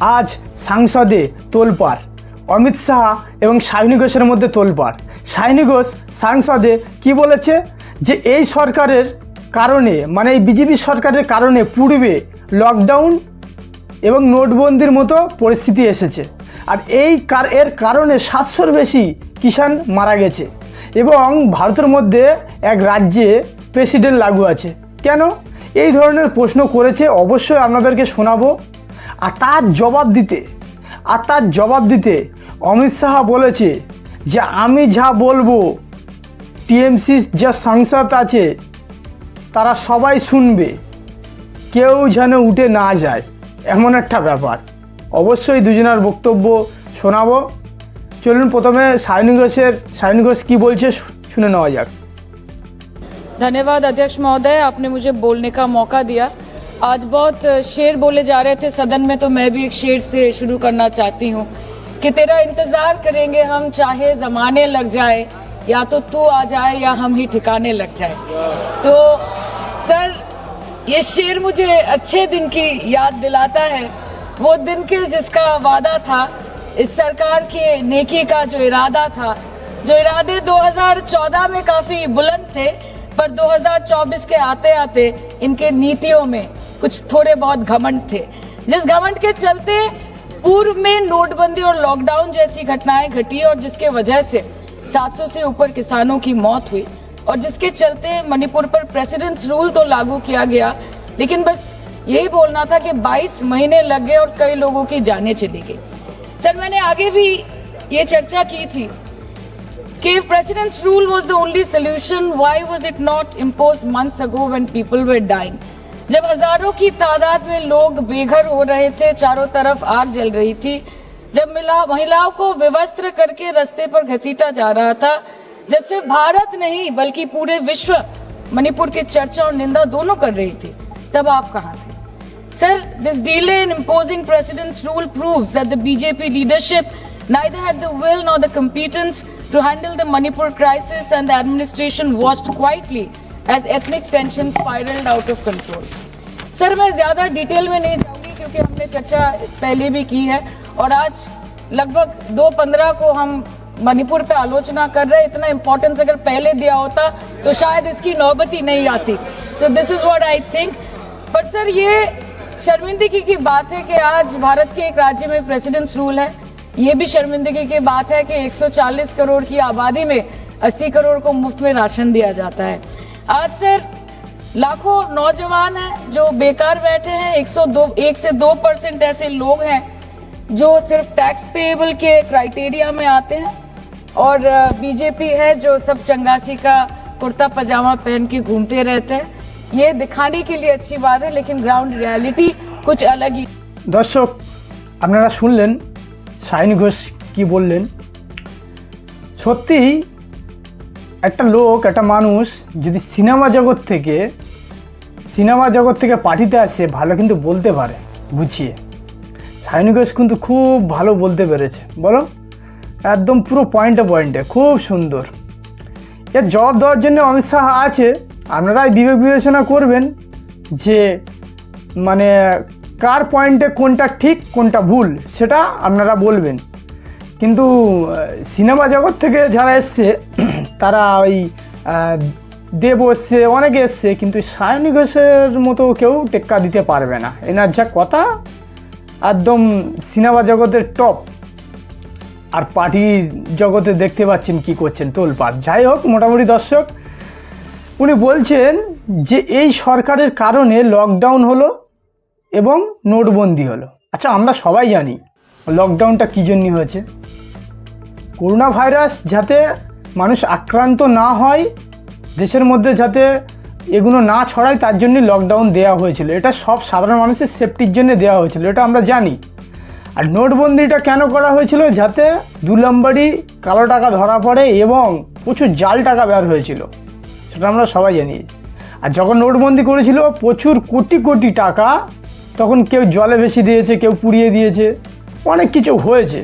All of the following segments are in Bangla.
আজ সাংসদে তোলপাড়। অমিত শাহ এবং সায়নী ঘোষের মধ্যে তোলপাড়। সায়নী ঘোষ সাংসদে কি বলেছে? যে এই সরকারের কারণে মানে এই বিজেপি সরকারের কারণে পূর্বে লকডাউন এবং নোটবন্দির মতো পরিস্থিতি এসেছে। আর এই কার এর কারণে সাতশোর বেশি কিষাণ মারা গেছে এবং ভারতের মধ্যে এক রাজ্যে প্রেসিডেন্ট লাগু আছে। কেন? এই ধরনের প্রশ্ন করেছে অবশ্যই আপনাদেরকে শোনাবো। আর তার জবাব দিতে আর তার জবাব দিতে অমিত শাহ বলেছে যে আমি যা বলবো টিএমসি যা সাংসদ আছে তারা সবাই শুনবে কেউ যেন উঠে না যায় এমন একটা ব্যাপার অবশ্যই দুজনের বক্তব্য শোনাবো চলুন প্রথমে সায়নী ঘোষের সায়নী ঘোষ কী বলছে শু- শুনে নেওয়া যাক धन्यवाद अध्यक्ष महोदय आपने मुझे बोलने का मौका दिया आज बहुत शेर बोले जा रहे थे, सदन में तो मैं भी एक शेर से शुरू करना चाहती हूँ कि तेरा इंतज़ार करेंगे हम, चाहे जमाने लग जाए, या तो तू आ जाए या हम ही ठिकाने लग जाए। तो सर, ये शेर मुझे अच्छे दिन की याद दिलाता है। वो दिन के जिसका वादा था, इस सरकार के नेकी का जो इरादा था, जो इरादे 2014 में काफ़ी बुलंद थे, पर 2024 के आते आते इनके नीतियों में कुछ थोड़े बहुत घमंड थे जिस घमंड के चलते पूर्व में नोटबंदी और लॉकडाउन जैसी घटनाएँ घटी और जिसके वजह से 700 से ऊपर किसानों की मौत हुई और जिसके चलते मणिपुर पर प्रेसिडेंट्स रूल तो लागू किया गया लेकिन बस यही बोलना था कि 22 महीने लग गए और कई लोगों की जानें चली गई सर मैंने आगे भी ये चर्चा की थी कि if rule was the only solution, why was it not imposed months ago when people were dying? जब हज़ारों की तादाद में लोग बेघर हो रहे थे, चारों तरफ़ आग जल रही थी, जब महिलाओं को विवस्त्र करके रस्ते पर घसीटा जा रहा था, जब से भारत नहीं, बल्कि पूरे विश्व मणिपुर की चर्चा और निंदा दोनों कर रही थी, तब आप कहा थे? Sir this delay in imposing President's rule prove that the BJP leadership neither had the will nor the competence to handle the manipur crisis and the administration watched quietly as ethnic tension spiraled out of control sir मैं ज़्यादा डिटेल में नहीं जाऊँगी क्योंकि हमने चर्चा पहले भी की है और आज लगभग दो पंद्रह को हम मणिपुर पे आलोचना कर रहे इतना इंपॉर्टेंस अगर पहले दिया होता तो शायद इसकी नौबत ही नहीं आती। So this is what I think पर सर ये शर्मिंदगी की बात है कि आज भारत के एक राज्य में प्रेसिडेंट्स रूल है। ये भी शर्मिंदगी की बात है कि 140 करोड़ की आबादी में 80 करोड़ को मुफ़्त में राशन दिया जाता है। आज सर लाखों नौजवान हैं जो बेकार बैठे हैं 102 एक से दो परसेंट ऐसे लोग हैं जो सिर्फ टैक्स पेएबल के क्राइटेरिया में आते हैं और बीजेपी है जो सब चंगासी का कुर्ता पजामा पहन के घूमते रहते हैं ये दिखाने के लिए अच्छी बात है लेकिन ग्राउंड रियलिटी कुछ अलग ही দর্শক আপনারা শুনলেন সায়নী ঘোষ কী বললেন সত্যিই একটা লোক, একটা মানুষ যদি সিনেমা জগৎ থেকে, সিনেমা জগৎ থেকে পার্টিতে আসে ভালো কিন্তু বলতে পারে, বুঝিয়ে। সায়নী ঘোষ কিন্তু খুব ভালো বলতে পেরেছে, বলো? একদম পুরো পয়েন্টে পয়েন্টে, খুব সুন্দর। এর জবাব দেওয়ার জন্য অমিত শাহ আছে আপনারাই বিবেক বিবেচনা করবেন যে মানে কার পয়েন্টে কোনটা ঠিক, কোনটা ভুল, সেটা আপনারা বলবেন। কিন্তু সিনেমা জগৎ থেকে যারা এসছে, তারা ওই দেব এসছে, অনেকে এসছে, কিন্তু সায়নী ঘোষের মতো কেউ টেক্কা দিতে পারবে না। এনার যা কথা, একদম সিনেমা জগতের টপ। আর পার্টির জগতে দেখতে পাচ্ছেন কি করছেন তোলপাত যাই হোক, মোটামুটি দর্শক, উনি বলছেন যে এই সরকারের কারণে লকডাউন হলো এবং নোটবন্দি হলো। আচ্ছা আমরা সবাই জানি লকডাউনটা কী জন্য হয়েছে? করোনা ভাইরাস যাতে মানুষ আক্রান্ত না হয়, দেশের মধ্যে যাতে এগুলো না ছড়ায়, তার জন্যই লকডাউন দেওয়া হয়েছিল। এটা সব সাধারণ মানুষের সেফটির জন্য দেওয়া হয়েছিল, এটা আমরা জানি। আর নোটবন্দিটা কেন করা হয়েছিল? যাতে দু নম্বরই কালো টাকা ধরা পড়ে এবং প্রচুর জাল টাকা বের হয়েছিল, সেটা আমরা সবাই জানি। আর যখন নোটবন্দি করেছিল, প্রচুর কোটি কোটি টাকা, তখন কেউ জলে ভেসে দিয়েছে, কেউ পুড়িয়ে দিয়েছে। অনেক কিছু হয়েছে।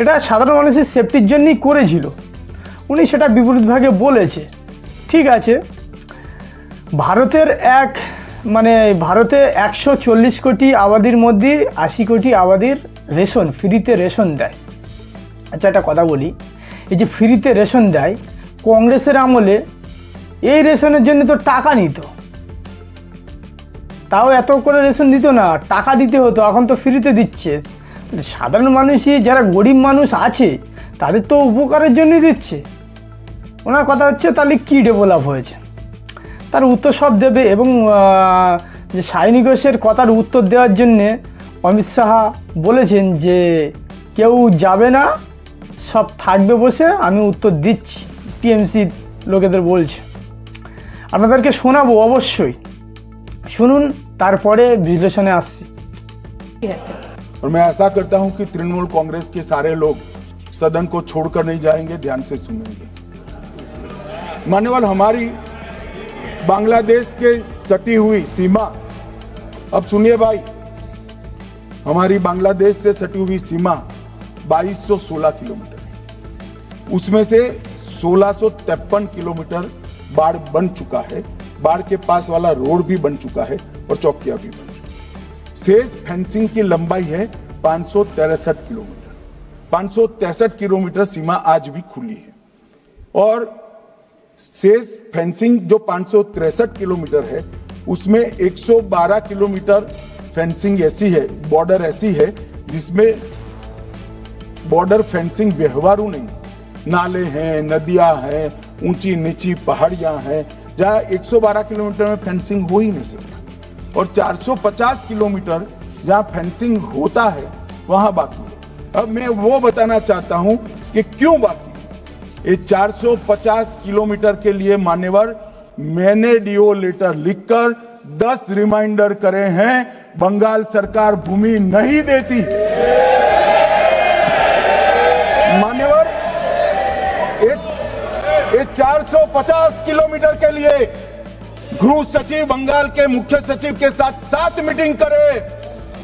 এটা সাধারণ মানুষের সেফটির জন্যই করেছিল। উনি সেটা বিপরীতভাগে বলেছে। ঠিক আছে। ভারতের এক মানে ভারতে একশো চল্লিশ কোটি আবাদির মধ্যে আশি কোটি আবাদির রেশন, ফ্রিতে রেশন দেয়। আচ্ছা একটা কথা বলি। এই যে ফ্রিতে রেশন দেয়, কংগ্রেসের আমলে এই রেশনের জন্য তো টাকা নিত। তাও এত করে রেশন দিত না, টাকা দিতে হতো, এখন তো ফ্রিতে দিচ্ছে। সাধারণ মানুষই, যারা গরিব মানুষ আছে, তাদের তো উপকারের জন্যই দিচ্ছে। ওনার কথা হচ্ছে, তাহলে কী ডেভেলপ হয়েছে? তার উত্তর সব দেবে এবং যে সাইনি ঘোষের কথার উত্তর দেওয়ার জন্যে অমিত শাহা বলেছেন যে, কেউ যাবে না, সব থাকবে বসে, আমি উত্তর দিচ্ছি, টিএমসি লোকেদের বলছে। আপনাদেরকে শোনাবো অবশ্যই। শুনুন, তারপরে বিশ্লেষণে আসছি। ঠিক আছে और मैं ऐसा करता हूँ कि तृणमूल कांग्रेस के सारे लोग सदन को छोड़कर नहीं जाएँगे, ध्यान से सुनेंगे। मान्यवर, हमारी बांग्लादेश के सटी हुई सीमा, अब सुनिए भाई, हमारी बांग्लादेश से सटी हुई सीमा 2216 किलोमीटर उसमें से 1653 किलोमीटर बाढ़ बन चुका है, बाढ़ के पास वाला रोड भी बन चुका है और चौकिया भी बन शेष फेंसिंग की लंबाई है पाँच किलोमीटर। पाँच किलोमीटर सीमा आज भी खुली है। और शेष फेंसिंग जो पाँच किलोमीटर है, उसमें 112 किलोमीटर फेंसिंग ऐसी है, बॉर्डर ऐसी है, जिसमें बॉर्डर फेंसिंग व्यवहारू नहीं नाले हैं, नदियाँ हैं ऊँची नीची पहाड़ियाँ हैं, जहाँ 112 किलोमीटर में फेंसिंग हो ही नहीं सकता। और 450 किलोमीटर जहाँ फेंसिंग होता है, वहाँ बाकी है। अब मैं वो बताना चाहता हूँ कि क्यों बाकी है। ये 450 किलोमीटर के लिए मान्यवर मैंने डीओ लेटर लिखकर 10 रिमाइंडर करे हैं, बंगाल सरकार भूमि नहीं देती। मान्यवर, एक ये 450 किलोमीटर के लिए गृह सचिव बंगाल के मुख्य सचिव के साथ सात मीटिंग करे,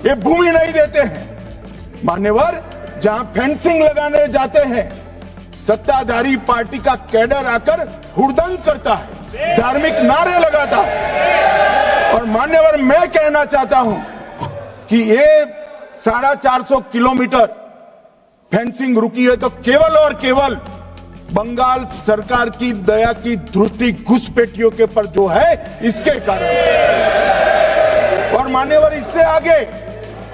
ये भूमि नहीं देते हैं। मान्यवर, जहाँ फेंसिंग लगाने जाते हैं, सत्ताधारी पार्टी का कैडर आकर हुड़दंग करता है, धार्मिक नारे लगाता है। और मान्यवर, मैं कहना चाहता हूँ कि ये साढ़ा चार सौ किलोमीटर फेंसिंग रुकी है तो केवल और केवल बंगाल सरकार की दया की दृष्टि घुसपैठियों के पर जो है, इसके कारण। और मान्यवर इससे आगे,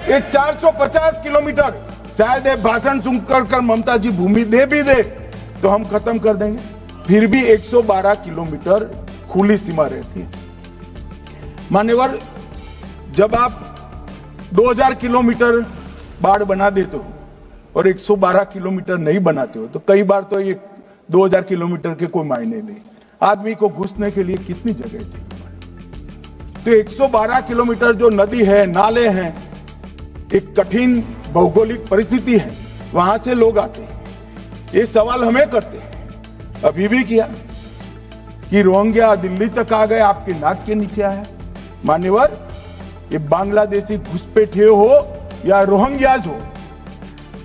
ये 450 किलोमीटर, शायद ये भाषण सुनकर कर ममता जी भूमि दे भी दे तो हम खत्म कर देंगे। फिर भी 112 किलोमीटर खुली सीमा रहती है। मान्यवर, जब आप 2000 किलोमीटर बाढ़ बना देते हो और 112 किलोमीटर नहीं बनाते हो तो कई बार तो ये 2000 किलोमीटर के कोई मायने नहीं। आदमी को घुसने के लिए कितनी जगह चाहिए? तो 112 किलोमीटर जो नदी है, नाले हैं, एक कठिन भौगोलिक परिस्थिति है, वहाँ से लोग आते हैं। ये सवाल हमें करते हैं। अभी भी किया कि रोहिंग्या दिल्ली तक आ गए, आपके नाक के नीचे आया। मान्यवर ये बांग्लादेशी घुसपैठे हो या रोहिंग्याज हो,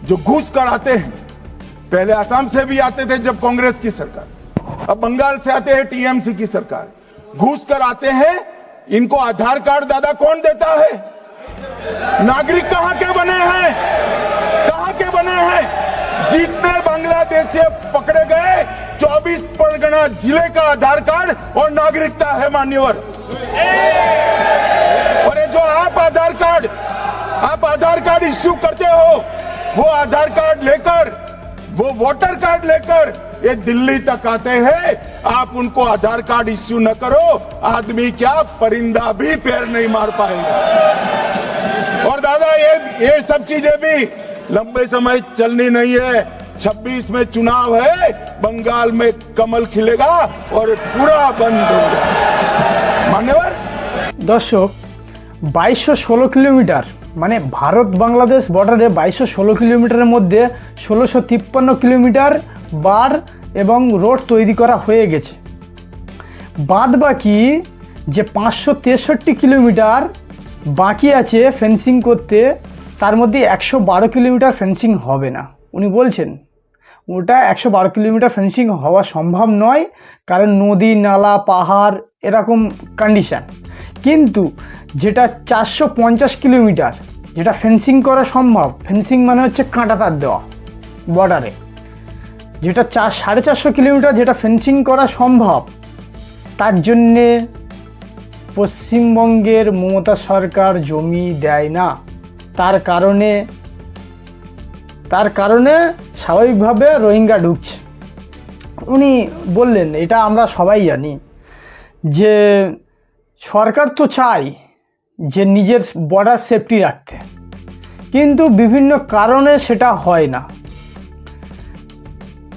जो घुस कर आते हैं पहले असम से भी आते थे जब कांग्रेस की सरकार। अब बंगाल से आते हैं टीएमसी की सरकार। घुस कर आते हैं, इनको आधार कार्ड दादा कौन देता है? नागरिक कहाँ के बने हैं? कहाँ के बने हैं? जितने बांग्लादेशी पकड़े गए 24 परगना ज़िले का आधार कार्ड और नागरिकता है मान्यवर। और ये जो आप आधार कार्ड, आप आधार कार्ड इश्यू करते हो, वो आधार कार्ड लेकर वो वोटर कार्ड लेकर ये दिल्ली तक आते हैं। आप उनको आधार कार्ड इश्यू न करो। आदमी क्या परिंदा भी पैर नहीं मार पाएगा। और दादा, ये ये सब चीज़ें भी लंबे समय चलनी नहीं है। 26 में चुनाव है। बंगाल में कमल खिलेगा और पूरा बंद होगा मान्यवर? दर्शक 2216 किलोमीटर মানে ভারত বাংলাদেশ বর্ডারে বাইশশো ষোলো কিলোমিটারের মধ্যে ষোলোশো তিপ্পান্ন কিলোমিটার বার এবং রোড তৈরি করা হয়ে গেছে। বাদ বাকি যে পাঁচশো তেষট্টি কিলোমিটার বাকি আছে ফেন্সিং করতে, তার মধ্যে একশো বারো কিলোমিটার ফেন্সিং হবে না। উনি বলছেন, ওটা একশো বারো কিলোমিটার ফেন্সিং হওয়া সম্ভব নয়, কারণ নদী, নালা, পাহাড় এরকম কন্ডিশান কিন্তু যেটা চারশো পঞ্চাশ কিলোমিটার, যেটা ফেন্সিং করা সম্ভব ফেন্সিং মানে হচ্ছে কাঁটা তার দেওয়া বর্ডারে যেটা চার, সাড়ে চারশো কিলোমিটার যেটা ফেন্সিং করা সম্ভব, তার জন্যে পশ্চিমবঙ্গের মমতা সরকার জমি দেয় না। তার কারণে তার কারণে স্বাভাবিকভাবে রোহিঙ্গা ঢুকছে। উনি বললেন, এটা আমরা সবাই জানি, যে সরকার তো চায় যে নিজের বর্ডার সেফটি রাখতে। কিন্তু বিভিন্ন কারণে সেটা হয় না।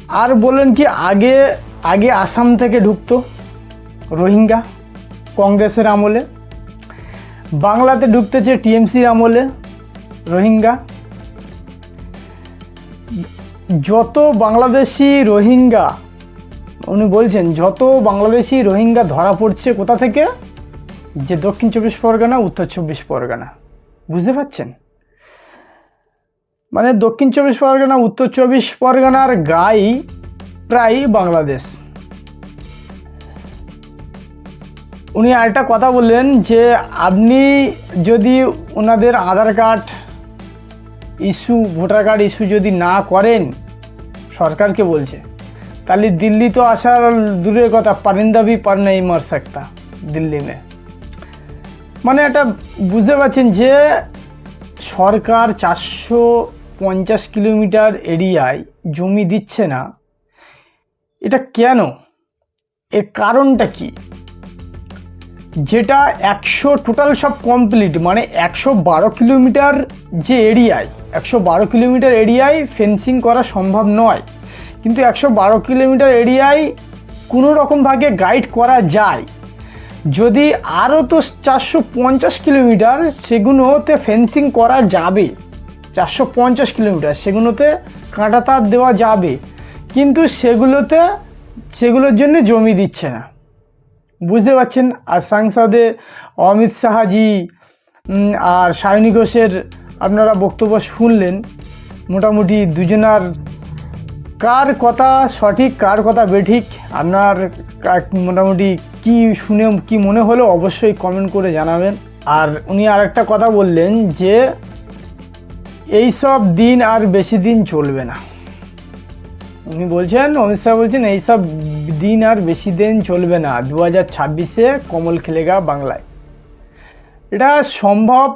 আর বললেন কি, আগে আগে আসাম থেকে ঢুকতো রোহিঙ্গা কংগ্রেসের আমলে। বাংলাতে ঢুকতেছে টিএমসির আমলে রোহিঙ্গা। যত বাংলাদেশি রোহিঙ্গা, উনি বলছেন, যত বাংলাদেশি রোহিঙ্গা ধরা পড়ছে কোথা থেকে? যে দক্ষিণ চব্বিশ পরগনা, উত্তর চব্বিশ পরগনা। বুঝতে পারছেন? মানে দক্ষিণ চব্বিশ পরগনা, উত্তর চব্বিশ পরগনার গাই প্রায় বাংলাদেশ। উনি আরেকটা কথা বললেন যে আপনি যদি ওনাদের Aadhaar card issue, voter card issue যদি না করেন, সরকারকে বলছে, তাহলে দিল্লি তো আসার দূরের কথা পারিন্দাবি পার নেই মার দিল্লি মে। মানে এটা বুঝতে পারছেন যে সরকার চারশো পঞ্চাশ কিলোমিটার এরিয়ায় জমি দিচ্ছে না, এটা কেন? এর কারণটা কি? যেটা একশো টোটাল সব কমপ্লিট মানে একশো বারো কিলোমিটার যে এরিয়ায়, একশো বারো কিলোমিটার এরিয়ায় ফেন্সিং করা সম্ভব নয়। কিন্তু একশো বারো কিলোমিটার এরিয়ায় কোনো রকমভাবে গাইড করা যায়। যদি আরও তো চারশো পঞ্চাশ কিলোমিটার সেগুলোতে ফেন্সিং করা যাবে। চারশো পঞ্চাশ কিলোমিটার সেগুলোতে কাঁটা তার দেওয়া যাবে। কিন্তু সেগুলোতে, সেগুলোর জন্য জমি দিচ্ছে না। বুঝতে পারছেন? আর সাংসদে অমিত শাহাজি আর সায়নী ঘোষের আপনারা বক্তব্য শুনলেন। মোটামুটি দুজনার কার কথা সঠিক, কার কথা বেঠিক, আপনার মোটামুটি কি শুনে, কি মনে হলো অবশ্যই কমেন্ট করে জানাবেন। আর উনি আর একটা কথা বললেন যে, এই সব দিন আর বেশি দিন চলবে না। উনি বলছেন, অমিত শাহ বলছেন এইসব দিন আর বেশি দিন চলবে না। দু হাজার ছাব্বিশে কমল খেলেগা বাংলায়। এটা সম্ভব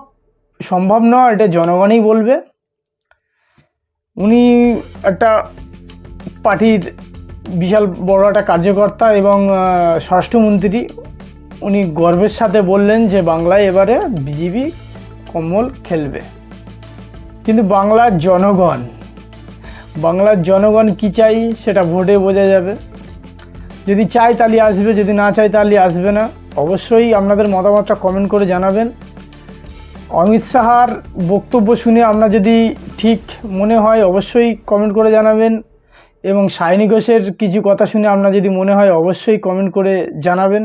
সম্ভব নয়, এটা জনগণই বলবে। উনি একটা পার্টির বিশাল বড় একটা কার্যকর্তা এবং স্বরাষ্ট্রমন্ত্রী, উনি গর্বের সাথে বললেন যে বাংলায় এবারে বিজেপি কমল খেলবে। কিন্তু বাংলার জনগণ বাংলার জনগণ কি চাই সেটা ভোটে বোঝা যাবে। যদি চাই তাহলে আসবে, যদি না চাই তাহলে আসবে না। অবশ্যই আপনাদের মতামতটা কমেন্ট করে জানাবেন। অমিত শাহার বক্তব্য শুনে আপনার যদি ঠিক মনে হয়, অবশ্যই কমেন্ট করে জানাবেন। এবং সায়নী ঘোষের কিছু কথা শুনে আপনার যদি মনে হয় অবশ্যই কমেন্ট করে জানাবেন।